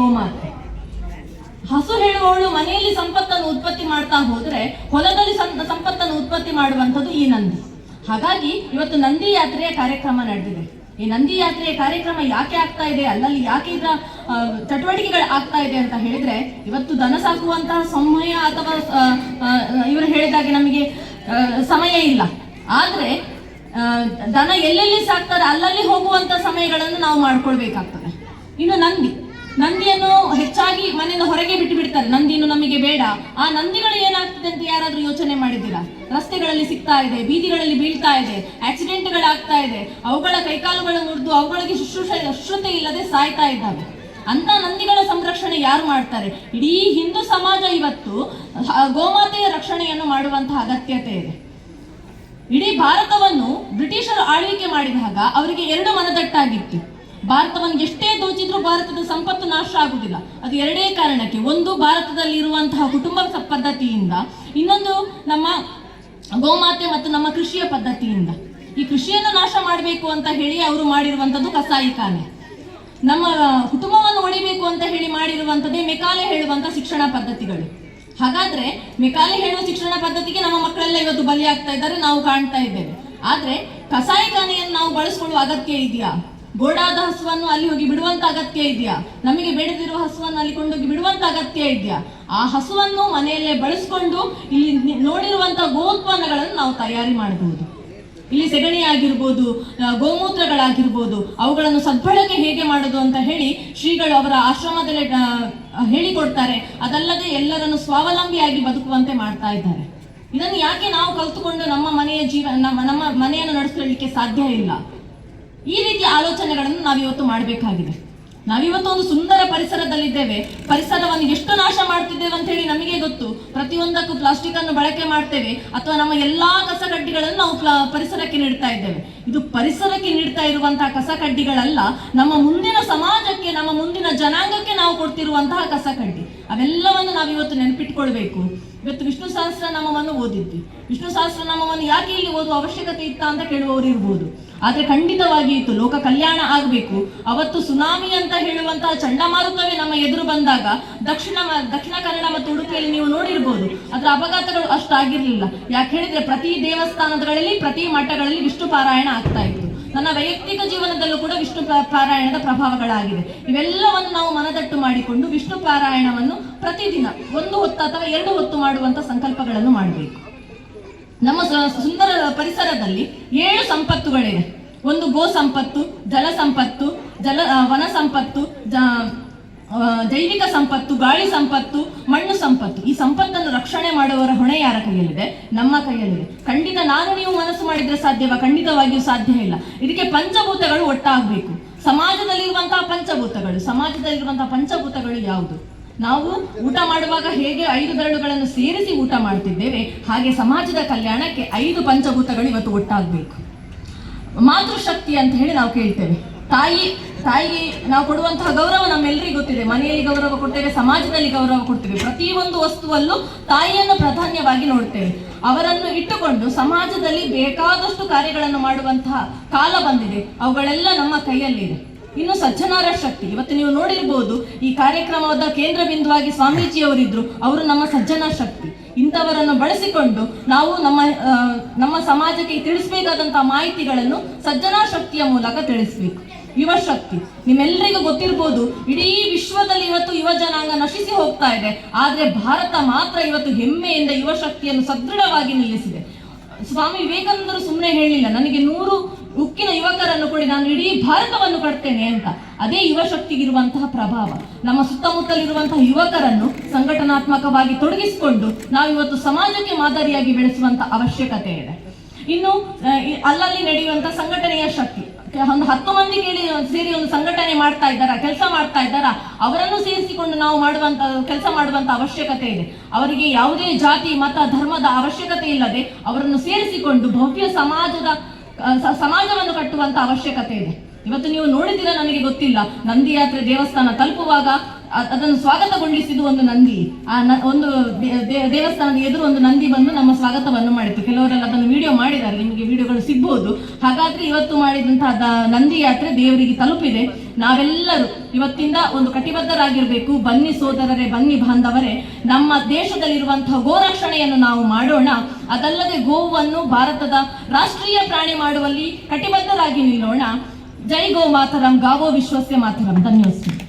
ಗೋಮಾತೆ. ಹಸು ಹೇಳುವವಳು ಮನೆಯಲ್ಲಿ ಸಂಪತ್ತನ್ನು ಉತ್ಪತ್ತಿ ಮಾಡ್ತಾ ಹೋದ್ರೆ ಹೊಲದಲ್ಲಿ ಸಂಪತ್ತನ್ನು ಉತ್ಪತ್ತಿ ಮಾಡುವಂಥದ್ದು ಈ ನಂದಿ. ಹಾಗಾಗಿ ಇವತ್ತು ನಂದಿ ಯಾತ್ರೆಯ ಕಾರ್ಯಕ್ರಮ ನಡೆದಿದೆ. ಈ ನಂದಿ ಯಾತ್ರೆಯ ಕಾರ್ಯಕ್ರಮ ಯಾಕೆ ಆಗ್ತಾ ಇದೆ, ಅಲ್ಲಲ್ಲಿ ಯಾಕೆ ಇದರ ಚಟುವಟಿಕೆಗಳು ಆಗ್ತಾ ಇದೆ ಅಂತ ಹೇಳಿದ್ರೆ, ಇವತ್ತು ದನ ಸಾಕುವಂತಹ ಸಮಯ ಅಥವಾ ಇವರು ಹೇಳಿದಾಗೆ ನಮಗೆ ಸಮಯ ಇಲ್ಲ. ಆದ್ರೆ ದನ ಎಲ್ಲೆಲ್ಲಿ ಸಾಕ್ತಾರೆ, ಅಲ್ಲಲ್ಲಿ ಹೋಗುವಂತ ಸಮಯಗಳನ್ನು ನಾವು ಮಾಡ್ಕೊಳ್ಬೇಕಾಗ್ತದೆ. ಇನ್ನು ನಂದಿ. ನಂದಿಯನ್ನು ಹೆಚ್ಚಾಗಿ ಮನೆಯಿಂದ ಹೊರಗೆ ಬಿಟ್ಟು ಬಿಡ್ತಾರೆ. ನಂದಿಯನ್ನು ನಮಗೆ ಬೇಡ. ಆ ನಂದಿಗಳು ಏನಾಗ್ತದೆ ಅಂತ ಯಾರಾದರೂ ಯೋಚನೆ ಮಾಡಿದ್ದೀರಾ? ರಸ್ತೆಗಳಲ್ಲಿ ಸಿಗ್ತಾ ಇದೆ, ಬೀದಿಗಳಲ್ಲಿ ಬೀಳ್ತಾ ಇದೆ, ಆಕ್ಸಿಡೆಂಟ್ಗಳಾಗ್ತಾ ಇದೆ. ಅವುಗಳ ಕೈಕಾಲುಗಳು ಮುರಿದು ಅವುಗಳಿಗೆ ಶುಶ್ರೂಷೆ, ಶುಶ್ರೂತೆ ಇಲ್ಲದೆ ಸಾಯ್ತಾ ಇದ್ದಾವೆ. ಅಂತ ನಂದಿಗಳ ಸಂರಕ್ಷಣೆ ಯಾರು ಮಾಡ್ತಾರೆ? ಇಡೀ ಹಿಂದೂ ಸಮಾಜ ಇವತ್ತು ಗೋಮಾತೆಯ ರಕ್ಷಣೆಯನ್ನು ಮಾಡುವಂತಹ ಅಗತ್ಯತೆ ಇದೆ. ಇಡೀ ಭಾರತವನ್ನು ಬ್ರಿಟಿಷರು ಆಳ್ವಿಕೆ ಮಾಡಿದಾಗ ಅವರಿಗೆ ಎರಡು ಮನದಟ್ಟಾಗಿತ್ತು. ಭಾರತವನ್ನು ಎಷ್ಟೇ ದೋಚಿದ್ರೂ ಭಾರತದ ಸಂಪತ್ತು ನಾಶ ಆಗುವುದಿಲ್ಲ. ಅದು ಎರಡೇ ಕಾರಣಕ್ಕೆ. ಒಂದು ಭಾರತದಲ್ಲಿ ಇರುವಂತಹ ಕುಟುಂಬ ಪದ್ಧತಿಯಿಂದ. ಇನ್ನೊಂದು, ನಮ್ಮ ಗೋಮಾತೆ ಮತ್ತು ನಮ್ಮ ಕೃಷಿಯ ಪದ್ಧತಿಯಿಂದ. ಈ ಕೃಷಿಯನ್ನು ನಾಶ ಮಾಡಬೇಕು ಅಂತ ಹೇಳಿ ಅವರು ಮಾಡಿರುವಂಥದ್ದು ಕಸಾಯಿಖಾನೆ ನಮ್ಮ ಕುಟುಂಬವನ್ನು ಒಡಿಬೇಕು ಅಂತ ಹೇಳಿ ಮಾಡಿರುವಂಥದ್ದೇ ಮೆಕಾಲೆ ಹೇಳುವಂತ ಶಿಕ್ಷಣ ಪದ್ಧತಿಗಳು. ಹಾಗಾದ್ರೆ ಮೆಕಾಲೆ ಹೇಳುವ ಶಿಕ್ಷಣ ಪದ್ಧತಿಗೆ ನಮ್ಮ ಮಕ್ಕಳೆಲ್ಲ ಇವತ್ತು ಬಲಿಯಾಗ್ತಾ ಇದ್ದಾರೆ, ನಾವು ಕಾಣ್ತಾ ಇದ್ದೇವೆ. ಆದ್ರೆ ಕಸಾಯಿಖಾನೆಯನ್ನು ನಾವು ಬಳಸ್ಕೊಳ್ಳುವ ಅಗತ್ಯ ಇದೆಯಾ? ಗೋಡಾದ ಹಸುವನ್ನು ಅಲ್ಲಿ ಹೋಗಿ ಬಿಡುವಂತ ಅಗತ್ಯ ಇದೆಯಾ? ನಮಗೆ ಬೇಡದಿರುವ ಹಸುವನ್ನು ಅಲ್ಲಿ ಕೊಂಡೋಗಿ ಬಿಡುವಂತ ಅಗತ್ಯ ಇದೆಯಾ? ಆ ಹಸುವನ್ನು ಮನೆಯಲ್ಲೇ ಬಳಸಿಕೊಂಡು ಇಲ್ಲಿ ನೋಡಿರುವಂತ ಗೋತ್ಪನ್ನಗಳನ್ನು ನಾವು ತಯಾರಿ ಮಾಡಬಹುದು. ಇಲ್ಲಿ ಸೆಗಣಿ ಆಗಿರ್ಬೋದು ಗೋಮೂತ್ರಗಳಾಗಿರ್ಬೋದು, ಅವುಗಳನ್ನು ಸದ್ಬಳಕೆ ಹೇಗೆ ಮಾಡೋದು ಅಂತ ಹೇಳಿ ಶ್ರೀಗಳು ಅವರ ಆಶ್ರಮದಲ್ಲಿ ಹೇಳಿಕೊಡ್ತಾರೆ. ಅದಲ್ಲದೆ ಎಲ್ಲರನ್ನು ಸ್ವಾವಲಂಬಿಯಾಗಿ ಬದುಕುವಂತೆ ಮಾಡ್ತಾ ಇದ್ದಾರೆ. ಇದನ್ನು ಯಾಕೆ ನಾವು ಕಲ್ತುಕೊಂಡು ನಮ್ಮ ಮನೆಯ ಜೀವನ ನಮ್ಮ ನಮ್ಮ ಮನೆಯನ್ನು ನಡೆಸಲಿಕ್ಕೆ ಸಾಧ್ಯ ಇಲ್ಲ? ಈ ರೀತಿ ಆಲೋಚನೆಗಳನ್ನು ನಾವಿವತ್ತು ಮಾಡಬೇಕಾಗಿದೆ. ನಾವಿವತ್ತು ಒಂದು ಸುಂದರ ಪರಿಸರದಲ್ಲಿದ್ದೇವೆ. ಪರಿಸರವನ್ನು ಎಷ್ಟು ನಾಶ ಮಾಡ್ತಿದ್ದೇವೆ ಅಂತ ಹೇಳಿ ನಮಗೆ ಗೊತ್ತು. ಪ್ರತಿಯೊಂದಕ್ಕೂ ಪ್ಲಾಸ್ಟಿಕ್ ಅನ್ನು ಬಳಕೆ ಮಾಡ್ತೇವೆ. ಅಥವಾ ನಮ್ಮ ಎಲ್ಲಾ ಕಸಕಡ್ಡಿಗಳನ್ನು ನಾವು ಪರಿಸರಕ್ಕೆ ನೀಡ್ತಾ ಇದ್ದೇವೆ. ಇದು ಪರಿಸರಕ್ಕೆ ನೀಡ್ತಾ ಇರುವಂತಹ ಕಸಕಡ್ಡಿಗಳಲ್ಲ ನಮ್ಮ ಮುಂದಿನ ಸಮಾಜಕ್ಕೆ, ನಮ್ಮ ಮುಂದಿನ ಜನಾಂಗಕ್ಕೆ ನಾವು ಕೊಡ್ತಿರುವಂತಹ ಕಸಕಡ್ಡಿ ಅವೆಲ್ಲವನ್ನು ನಾವು ಇವತ್ತು ನೆನಪಿಟ್ಕೊಳ್ಬೇಕು. ಇವತ್ತು ವಿಷ್ಣು ಸಹಸ್ರನಾಮವನ್ನು ಓದಿದ್ವಿ. ವಿಷ್ಣು ಸಹಸ್ರನಾಮವನ್ನು ಯಾಕೆ ಇಲ್ಲಿ ಓದುವ ಅವಶ್ಯಕತೆ ಇತ್ತ ಅಂತ ಕೇಳುವವರು ಇರ್ಬೋದು. ಆದ್ರೆ ಖಂಡಿತವಾಗಿ ಇತ್ತು. ಲೋಕ ಕಲ್ಯಾಣ ಆಗಬೇಕು. ಅವತ್ತು ಸುನಾಮಿ ಅಂತ ಹೇಳುವಂತಹ ಚಂಡಮಾರುತವೇ ನಮ್ಮ ಎದುರು ಬಂದಾಗ ದಕ್ಷಿಣ ದಕ್ಷಿಣ ಕನ್ನಡ ಮತ್ತು ಉಡುಪಿಯಲ್ಲಿ ನೀವು ನೋಡಿರ್ಬೋದು. ಅದರ ಅಪಘಾತಗಳು ಅಷ್ಟು ಆಗಿರ್ಲಿಲ್ಲ. ಯಾಕೆ ಹೇಳಿದ್ರೆ ಪ್ರತಿ ದೇವಸ್ಥಾನಗಳಲ್ಲಿ, ಪ್ರತಿ ಮಠಗಳಲ್ಲಿ ವಿಷ್ಣು ಪಾರಾಯಣ ಆಗ್ತಾ ಇತ್ತು. ನನ್ನ ವೈಯಕ್ತಿಕ ಜೀವನದಲ್ಲೂ ಕೂಡ ವಿಷ್ಣು ಪಾರಾಯಣದ ಪ್ರಭಾವಗಳಾಗಿವೆ. ಇವೆಲ್ಲವನ್ನು ನಾವು ಮನದಟ್ಟು ಮಾಡಿಕೊಂಡು ವಿಷ್ಣು ಪಾರಾಯಣವನ್ನು ಪ್ರತಿದಿನ ಒಂದು ಹೊತ್ತು ಅಥವಾ ಎರಡು ಹೊತ್ತು ಮಾಡುವಂತ ಸಂಕಲ್ಪಗಳನ್ನು ಮಾಡಬೇಕು. ನಮ್ಮ ಸುಂದರ ಪರಿಸರದಲ್ಲಿ ಏಳು ಸಂಪತ್ತುಗಳಿವೆ. ಒಂದು ಗೋ ಸಂಪತ್ತು, ಜಲ ಸಂಪತ್ತು, ಜಲ ವನ ಸಂಪತ್ತು ಜೈವಿಕ ಸಂಪತ್ತು, ಗಾಳಿ ಸಂಪತ್ತು, ಮಣ್ಣು ಸಂಪತ್ತು. ಈ ಸಂಪತ್ತನ್ನು ರಕ್ಷಣೆ ಮಾಡುವವರ ಹೊಣೆ ಯಾರ ಕೈಯಲ್ಲಿದೆ? ನಮ್ಮ ಕೈಯಲ್ಲಿದೆ. ಖಂಡಿತ ನಾನು ನೀವು ಮನಸ್ಸು ಮಾಡಿದ್ರೆ ಸಾಧ್ಯವಾ? ಖಂಡಿತವಾಗಿಯೂ ಸಾಧ್ಯ ಇಲ್ಲ. ಇದಕ್ಕೆ ಪಂಚಭೂತಗಳು ಒಟ್ಟಾಗಬೇಕು. ಸಮಾಜದಲ್ಲಿರುವಂತಹ ಪಂಚಭೂತಗಳು. ಸಮಾಜದಲ್ಲಿರುವಂತಹ ಪಂಚಭೂತಗಳು ಯಾವುದು? ನಾವು ಊಟ ಮಾಡುವಾಗ ಹೇಗೆ ಐದು ಬೆರಳುಗಳನ್ನು ಸೇರಿಸಿ ಊಟ ಮಾಡ್ತಿದ್ದೇವೆ, ಹಾಗೆ ಸಮಾಜದ ಕಲ್ಯಾಣಕ್ಕೆ ಐದು ಪಂಚಭೂತಗಳು ಇವತ್ತು ಒಟ್ಟಾಗಬೇಕು. ಮಾತೃಶಕ್ತಿ ಅಂತ ಹೇಳಿ ನಾವು ಕೇಳ್ತೇವೆ. ತಾಯಿ ತಾಯಿಗೆ ನಾವು ಕೊಡುವಂತಹ ಗೌರವ ನಮ್ಮೆಲ್ಲರಿಗೂ ಗೊತ್ತಿದೆ. ಮನೆಯಲ್ಲಿ ಗೌರವ ಕೊಡ್ತೇವೆ, ಸಮಾಜದಲ್ಲಿ ಗೌರವ ಕೊಡ್ತೇವೆ. ಪ್ರತಿಯೊಂದು ವಸ್ತುವಲ್ಲೂ ತಾಯಿಯನ್ನು ಪ್ರಾಧಾನ್ಯವಾಗಿ ನೋಡ್ತೇವೆ. ಅವರನ್ನು ಇಟ್ಟುಕೊಂಡು ಸಮಾಜದಲ್ಲಿ ಬೇಕಾದಷ್ಟು ಕಾರ್ಯಗಳನ್ನು ಮಾಡುವಂತಹ ಕಾಲ ಬಂದಿದೆ. ಅವುಗಳೆಲ್ಲ ನಮ್ಮ ಕೈಯಲ್ಲಿದೆ. ಇನ್ನು ಸಜ್ಜನಾರ ಶಕ್ತಿ. ಇವತ್ತು ನೀವು ನೋಡಿರ್ಬೋದು, ಈ ಕಾರ್ಯಕ್ರಮದ ಕೇಂದ್ರ ಬಿಂದುವಾಗಿ ಸ್ವಾಮೀಜಿಯವರಿದ್ರು. ಅವರು ನಮ್ಮ ಸಜ್ಜನ ಶಕ್ತಿ. ಇಂಥವರನ್ನು ಬಳಸಿಕೊಂಡು ನಾವು ನಮ್ಮ ನಮ್ಮ ಸಮಾಜಕ್ಕೆ ತಿಳಿಸಬೇಕಾದಂತಹ ಮಾಹಿತಿಗಳನ್ನು ಸಜ್ಜನಾ ಶಕ್ತಿಯ ಮೂಲಕ ತಿಳಿಸ್ಬೇಕು. ಯುವ ಶಕ್ತಿ. ನಿಮ್ಮೆಲ್ಲರಿಗೂ ಗೊತ್ತಿರ್ಬೋದು, ಇಡೀ ವಿಶ್ವದಲ್ಲಿ ಇವತ್ತು ಯುವ ಜನಾಂಗ ನಶಿಸಿ ಹೋಗ್ತಾ ಇದೆ. ಆದ್ರೆ ಭಾರತ ಮಾತ್ರ ಇವತ್ತು ಹೆಮ್ಮೆಯಿಂದ ಯುವ ಶಕ್ತಿಯನ್ನು ಸದೃಢವಾಗಿ ನಿಲ್ಲಿಸಿದೆ. ಸ್ವಾಮಿ ವಿವೇಕಾನಂದರು ಸುಮ್ಮನೆ ಹೇಳಿಲ್ಲ, ನನಗೆ ನೂರು ಉಕ್ಕಿನ ಯುವಕರನ್ನು ಕೊಡಿ, ನಾನು ಇಡೀ ಭಾರತವನ್ನು ಕಟ್ತೇನೆ ಅಂತ. ಅದೇ ಯುವಶಕ್ತಿಗಿರುವಂತಹ ಪ್ರಭಾವ. ನಮ್ಮ ಸುತ್ತಮುತ್ತಲಿರುವಂತಹ ಯುವಕರನ್ನು ಸಂಘಟನಾತ್ಮಕವಾಗಿ ತೊಡಗಿಸಿಕೊಂಡು ನಾವು ಇವತ್ತು ಸಮಾಜಕ್ಕೆ ಮಾದರಿಯಾಗಿ ಬೆಳೆಸುವಂತಹ ಅವಶ್ಯಕತೆ ಇದೆ. ಇನ್ನು ಅಲ್ಲಲ್ಲಿ ನಡೆಯುವಂತ ಸಂಘಟನೆಯ ಶಕ್ತಿ. ಒಂದು ಹತ್ತು ಮಂದಿ ಕೇಳಿ, ಸೇರಿ ಒಂದು ಸಂಘಟನೆ ಮಾಡ್ತಾ ಇದ್ದಾರಾ, ಕೆಲಸ ಮಾಡ್ತಾ ಇದ್ದಾರಾ, ಅವರನ್ನು ಸೇರಿಸಿಕೊಂಡು ನಾವು ಮಾಡುವಂತ, ಕೆಲಸ ಮಾಡುವಂತ ಅವಶ್ಯಕತೆ ಇದೆ. ಅವರಿಗೆ ಯಾವುದೇ ಜಾತಿ, ಮತ, ಧರ್ಮದ ಅವಶ್ಯಕತೆ ಇಲ್ಲದೆ ಅವರನ್ನು ಸೇರಿಸಿಕೊಂಡು ಭವ್ಯ ಸಮಾಜದ ಸಮಾಜವನ್ನು ಕಟ್ಟುವಂತ ಅವಶ್ಯಕತೆ ಇದೆ. ಇವತ್ತು ನೀವು ನೋಡಿದಿರ ನನಗೆ ಗೊತ್ತಿಲ್ಲ. ನಂದಿ ಯಾತ್ರೆ ದೇವಸ್ಥಾನ ತಲುಪುವಾಗ ಅದನ್ನು ಸ್ವಾಗತಗೊಳಿಸಿದ್ದು ಒಂದು ನಂದಿ. ಆ ಒಂದು ದೇವಸ್ಥಾನದ ಎದುರು ಒಂದು ನಂದಿ ಬಂದು ನಮ್ಮ ಸ್ವಾಗತವನ್ನು ಮಾಡಿತ್ತು. ಕೆಲವರೆಲ್ಲ ಅದನ್ನು ವಿಡಿಯೋ ಮಾಡಿದ್ದಾರೆ, ನಿಮಗೆ ವಿಡಿಯೋಗಳು ಸಿಗ್ಬಹುದು ಹಾಗಾದ್ರೆ ಇವತ್ತು ಮಾಡಿದಂತಹ ನಂದಿ ಯಾತ್ರೆ ದೇವರಿಗೆ ತಲುಪಿದೆ. ನಾವೆಲ್ಲರೂ ಇವತ್ತಿಂದ ಒಂದು ಕಟಿಬದ್ಧರಾಗಿರ್ಬೇಕು. ಬನ್ನಿ ಸೋದರರೇ, ಬನ್ನಿ ಬಾಂಧವರೇ. ನಮ್ಮ ದೇಶದಲ್ಲಿರುವಂತಹ ಗೋರಕ್ಷಣೆಯನ್ನು ನಾವು ಮಾಡೋಣ. ಅದಲ್ಲದೆ ಗೋವನ್ನು ಭಾರತದ ರಾಷ್ಟ್ರೀಯ ಪ್ರಾಣಿ ಮಾಡುವಲ್ಲಿ ಕಟಿಬದ್ಧರಾಗಿ ನಿಲ್ಲೋಣ. ಜೈ ಗೋ ಮಾತರಂ. ಗಾವೋ ವಿಶ್ವಸ್ಯ ಮಾತರಂ. ಧನ್ಯವಾದ